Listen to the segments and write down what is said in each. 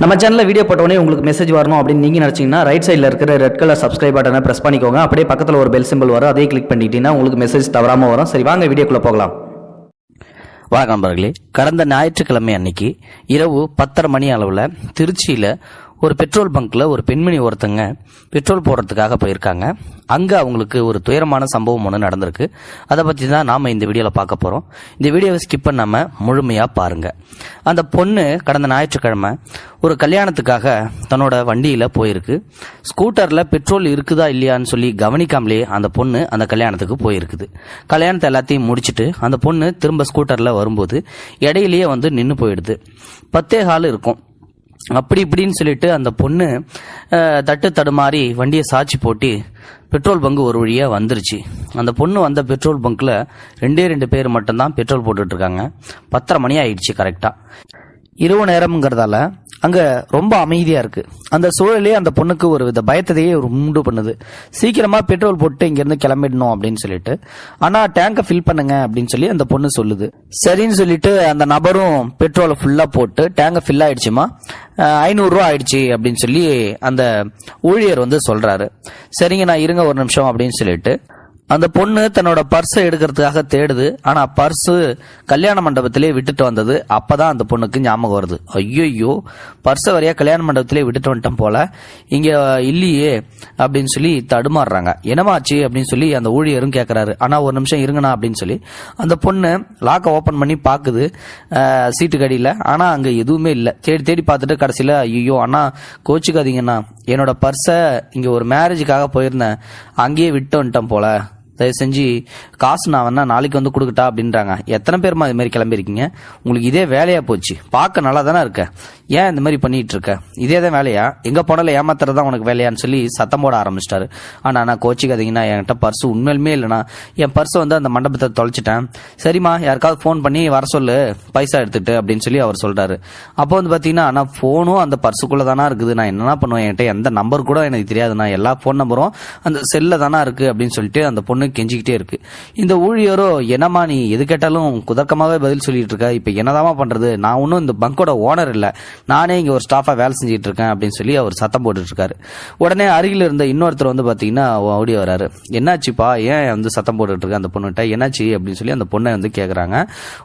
நம்ம சேனலில் வீடியோ போட்டோடனே உங்களுக்கு மெசேஜ் வரணும் அப்படின்னு நீங்கள் நினச்சிங்கன்னா ரைட் சைடில் இருக்கிற ரெட் கலர் சப்ஸ்கிரைப் பட்டனை ப்ரெஸ் பண்ணிக்கோங்க. அப்படியே பக்கத்தில் ஒரு பெல் சிம்பிள் வரும். அதே கிளிக் பண்ணிட்டீங்கன்னா உங்களுக்கு மெசேஜ் தவறாமல் வரும். சரி வாங்க வீடியோக்குள்ளே போகலாம். வணக்கம் நண்பர்களே. கடந்த ஞாயிற்றுக்கிழமை அன்னைக்கு இரவு பத்தரை மணி அளவில் திருச்சியில் ஒரு பெட்ரோல் பங்க்கில் ஒரு பெண்மணி ஒருத்தங்க பெட்ரோல் போடுறதுக்காக போயிருக்காங்க. அங்கே அவங்களுக்கு ஒரு துயரமான சம்பவம் ஒன்று நடந்திருக்கு. அதை பற்றி தான் நாம் இந்த வீடியோவில் பார்க்க போகிறோம் இந்த வீடியோவை ஸ்கிப் பண்ணாமல் முழுமையாக பாருங்கள் அந்த பொண்ணு கடந்த ஞாயிற்றுக்கிழமை ஒரு கல்யாணத்துக்காக தன்னோட வண்டியில் போயிருக்கு. ஸ்கூட்டரில் பெட்ரோல் இருக்குதா இல்லையான்னு சொல்லி கவனிக்காமலே அந்த பொண்ணு அந்த கல்யாணத்துக்கு போயிருக்குது. கல்யாணத்தை எல்லாத்தையும் முடிச்சுட்டு அந்த பொண்ணு திரும்ப ஸ்கூட்டரில் வரும்போது இடையிலேயே வந்து நின்று போயிடுது. பத்தே கால் இருக்கும். அப்படி இப்படின்னு சொல்லிட்டு அந்த பொண்ணு தட்டு தடுமாறி வண்டியை சாட்சி போட்டு பெட்ரோல் பங்கு ஒரு வழியாக வந்துருச்சு. அந்த பொண்ணு வந்த பெட்ரோல் பங்க்கில் ரெண்டே ரெண்டு பேர் மட்டும்தான் பெட்ரோல் போட்டுட்ருக்காங்க. பத்தரை மணி ஆயிடுச்சு கரெக்டாக இரவு நேரம்ங்கிறதால அங்கே ரொம்ப அமைதியாக இருக்குது அந்த சூழலே அந்த பொண்ணுக்கு ஒரு வித பயத்ததையே ஒரு உண்டு பண்ணுது. சீக்கிரமாக பெட்ரோல் போட்டு இங்கேருந்து கிளம்பிடணும் அப்படின்னு சொல்லிட்டு. ஆனால் டேங்கை ஃபில் பண்ணுங்க அப்படின்னு சொல்லி அந்த பொண்ணு சொல்லுது. சரின்னு சொல்லிட்டு அந்த நபரும் பெட்ரோலை ஃபுல்லாக போட்டு டேங்கை ஃபில் ஆயிடுச்சுமா? ஐநூறுரூவா ஆயிடுச்சு அப்படின்னு சொல்லி அந்த ஊழியர் வந்து சொல்றாரு. சரிங்க நான் இருங்க ஒரு நிமிஷம் அப்படின்னு சொல்லிட்டு அந்த பொண்ணு தன்னோட பர்ஸை எடுக்கிறதுக்காக தேடுது. ஆனா பர்ஸு கல்யாண மண்டபத்திலே விட்டுட்டு வந்தது. அப்பதான் அந்த பொண்ணுக்கு ஞாபகம் வருது. ஐயோ பர்ஸை வரையா கல்யாண மண்டபத்திலே விட்டுட்டு வந்துட்டோம் போல. இங்க இல்லையே அப்படின்னு சொல்லி தடுமாறுறாங்க. என்னமாச்சு அப்படின்னு சொல்லி அந்த ஊழியரும் கேட்கறாரு ஆனா ஒரு நிமிஷம் இருங்கண்ணா அப்படின்னு சொல்லி. அந்த பொண்ணு லாக்கை ஓபன் பண்ணி பாக்குது. சீட்டு கடியில ஆனா அங்க எதுவுமே இல்லை. தேடி தேடி பார்த்துட்டு கடைசியில ஐயோ அண்ணா கோச்சுக்காதீங்கண்ணா. என்னோட பர்ஸை இங்க ஒரு மேரேஜுக்காக போயிருந்தேன். அங்கேயே விட்டு வந்துட்டேன் போல. தயவு செஞ்சு காசு நான் வேணா நாளைக்கு வந்து கொடுக்கட்டா அப்படின்றாங்க. எத்தனை பேருமா இது மாதிரி கிளம்பியிருக்கீங்க? உங்களுக்கு இதே வேலையா போச்சு. பார்க்க நல்லா தானே இருக்க. ஏன் இந்த மாதிரி பண்ணிட்டு இருக்க இதே தான் வேலையா? எங்க போனாலும் ஏமாத்துறது தான் உனக்கு வேலையான்னு சொல்லி சத்தம் போட ஆரம்பிச்சிட்டாரு. ஆனா நான் கோச்சிக்காதீங்கன்னா என்கிட்ட பர்ஸ் உண்மையிலுமே இல்லைனா என் பர்ஸை வந்து அந்த மண்டபத்தை தொலைச்சிட்டேன். சரிம்மா யாருக்காவது ஃபோன் பண்ணி வர சொல்லு. பைசா எடுத்துட்டு அப்படின்னு சொல்லி அவர் சொல்றாரு. அப்போ வந்து பாத்தீங்கன்னா நான் ஃபோனும் அந்த பர்ஸுக்குள்ளே தானா இருக்குது நான் என்னென்ன பண்ணுவேன்? என்கிட்ட எந்த நம்பர் கூட எனக்கு தெரியாதுண்ணா. எல்லா ஃபோன் நம்பரும் அந்த செல்ல தானா இருக்கு அப்படின்னு சொல்லிட்டு அந்த பொண்ணு கெஞ்சிக்கிட்டே இருக்கு. இந்த ஊழியரோ என்னம்மா நீ எது கேட்டாலும் குதக்கமாகவே பதில் சொல்லிட்டு இருக்க இப்போ என்னதாம்மா பண்றது? நான் ஒன்றும் இந்த பங்கோட ஓனர் இல்லை. நானே இங்கே ஒரு ஸ்டாஃபாக வேலை செஞ்சுட்டு இருக்கேன் அப்படின்னு சொல்லி அவர் சத்தம் போட்டுட்டு இருக்காரு உடனே அருகில் இருந்த இன்னொருத்தர் வந்து பார்த்தீங்கன்னா ஓடி வராரு. என்னாச்சுப்பா? ஏன் வந்து சத்தம் போட்டுட்டு இருக்க அந்த பொண்ணுகிட்ட? என்னாச்சு? அப்படின்னு சொல்லி அந்த பொண்ணை வந்து கேட்குறாங்க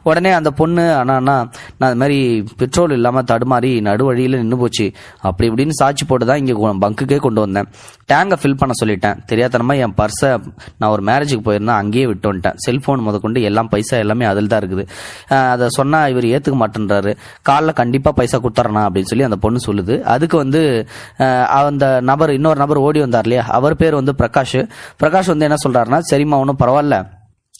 உடனே அந்த பொண்ணு அண்ணா நான் இது மாதிரி பெட்ரோல் இல்லாமல் தடுமாறி நடுவழியில் நின்று போச்சு. அப்படி இப்படின்னு சாட்சி போட்டு தான் இங்கே பங்குக்கே கொண்டு வந்தேன். டேங்கை ஃபில் பண்ண சொல்லிட்டேன். தெரியாதனமா என் பர்ஸை நான் ஒரு மேரேஜுக்கு போயிருந்தேன் அங்கேயே விட்டு வந்துட்டேன் செல்போன் முதற்கொண்டு எல்லாம் பைசா எல்லாமே அதில் தான் இருக்குது அதை சொன்னா இவர் ஏத்துக்க மாட்டேன்றாரு. காலைல கண்டிப்பா பைசா கொடுத்துறேன் அப்படின்னு சொல்லி அந்த பொண்ணு சொல்லுது. அதுக்கு வந்து அந்த நபர் இன்னொரு நபர் ஓடி வந்தார் இல்லையா? அவர் பேர் வந்து பிரகாஷ். பிரகாஷ் வந்து என்ன சொல்றாருன்னா சரிம்மா ஒன்றும் பரவாயில்ல.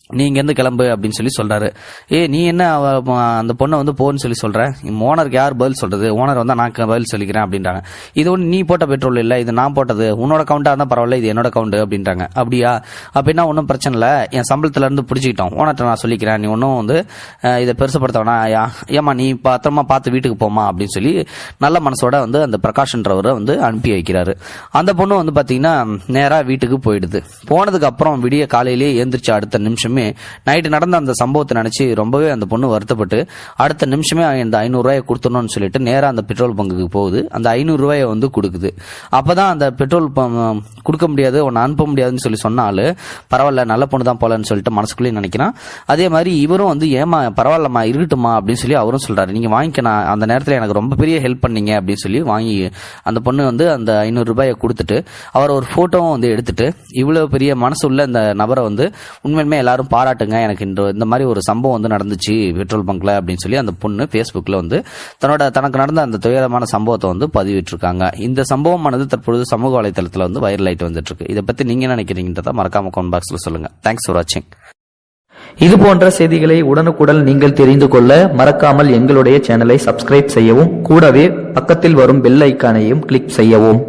நீ இங்கேருந்து கிளம்பு அப்படின்னு சொல்லி சொல்கிறாரு ஏ நீ என்ன அந்த பொண்ணை வந்து போன்னு சொல்லி சொல்கிற ஓனருக்கு யார் பதில் சொல்கிறது ஓனர் வந்து நான் பதில் சொல்லிக்கிறேன் அப்படின்றாங்க. இது ஒன்று நீ போட்ட பெட்ரோல் இல்லை இது நான் போட்டது. உன்னோட கவுண்டாக இருந்தால் பரவாயில்ல இது என்னோட கவுண்ட் அப்படின்றாங்க. அப்படியா? அப்படின்னா ஒன்றும் பிரச்சனை இல்லை. என் சம்பளத்துலேருந்து பிடிச்சிக்கிட்டோம். ஓனர்ட்ட நான் சொல்லிக்கிறேன். நீ ஒன்றும் வந்து இதை பெருசுப்படுத்த வேணாம். யா- ஏம்மா நீ பத்திரமா பார்த்து வீட்டுக்கு போமா அப்படின்னு சொல்லி நல்ல மனசோட வந்து அந்த பிரகாஷ்ன்றவரை வந்து அனுப்பி வைக்கிறாரு. அந்த பொண்ணு வந்து பார்த்தீங்கன்னா நேராக வீட்டுக்கு போயிடுது. போனதுக்கு அப்புறம் விடிய காலையிலேயே எழுந்திரிச்சு அடுத்த நிமிஷம் நைட்டு நடந்த அந்த சம்பவத்தை நினச்சி ரொம்பவே அந்த பொண்ணு வருத்தப்பட்டு அடுத்த நிமிஷமே இந்த ஐநூறுரூவாயை கொடுத்துடணும்னு சொல்லிட்டு நேராக அந்த பெட்ரோல் பங்குக்கு போகுது. அந்த ஐநூறு ரூபாயை வந்து கொடுக்குது. அப்போ தான் அந்த பெட்ரோல் பம்- கொடுக்க முடியாது உன்னை அனுப்ப முடியாதுன்னு சொல்லி சொன்னாலும் பரவாயில்ல நல்ல பொண்ணு தான் போலன்னு சொல்லிட்டு மனசுக்குள்ளேயே நினைக்கிறான். அதே மாதிரி இவரும் வந்து ஏமா பரவாயில்லம்மா இருக்கட்டுமா அப்படின்னு சொல்லி அவரும் சொல்கிறாரு நீங்கள் வாங்கிக்கணும் அந்த நேரத்தில் எனக்கு ரொம்ப பெரிய ஹெல்ப் பண்ணீங்க அப்படின்னு சொல்லி வாங்கி அந்த பொண்ணு வந்து அந்த ஐநூறு ரூபாயை கொடுத்துட்டு அவர் ஒரு ஃபோட்டோவும் வந்து எடுத்துட்டு இவ்வளோ பெரிய மனசு உள்ள இந்த நபரை வந்து உண்மையுமே எல்லாரும் பாராட்டுங்க. எனக்கு இந்த இந்த மாதிரி ஒரு சம்பவம் வந்து நடந்துச்சு பெட்ரோல் பங்க்ல அப்படின்னு சொல்லி அந்த பொண்ணு ஃபேஸ்புக்கில் வந்து தன்னோட தனக்கு நடந்த அந்த துயரமான சம்பவத்தை வந்து பதிவிட்டிருக்காங்க. இந்த சம்பவமானது தற்பொழுது சமூக வலைதளத்தில் வந்து வைரல் ஆகிட்டு வந்துட்டு இருக்கு இதை பற்றி நீங்கள் என்ன நினைக்கிறீங்கன்றத மறக்காம கமெண்ட் பாக்ஸில் சொல்லுங்க. தேங்க்ஸ் ஃபார் வாட்சிங் இது போன்ற செய்திகளை உடனுக்குடன் நீங்கள் தெரிந்து கொள்ள மறக்காமல் எங்களுடைய சேனலை சப்ஸ்கிரைப் செய்யவும் கூடவே பக்கத்தில் வரும் பெல் ஐக்கானையும் கிளிக் செய்யவும்.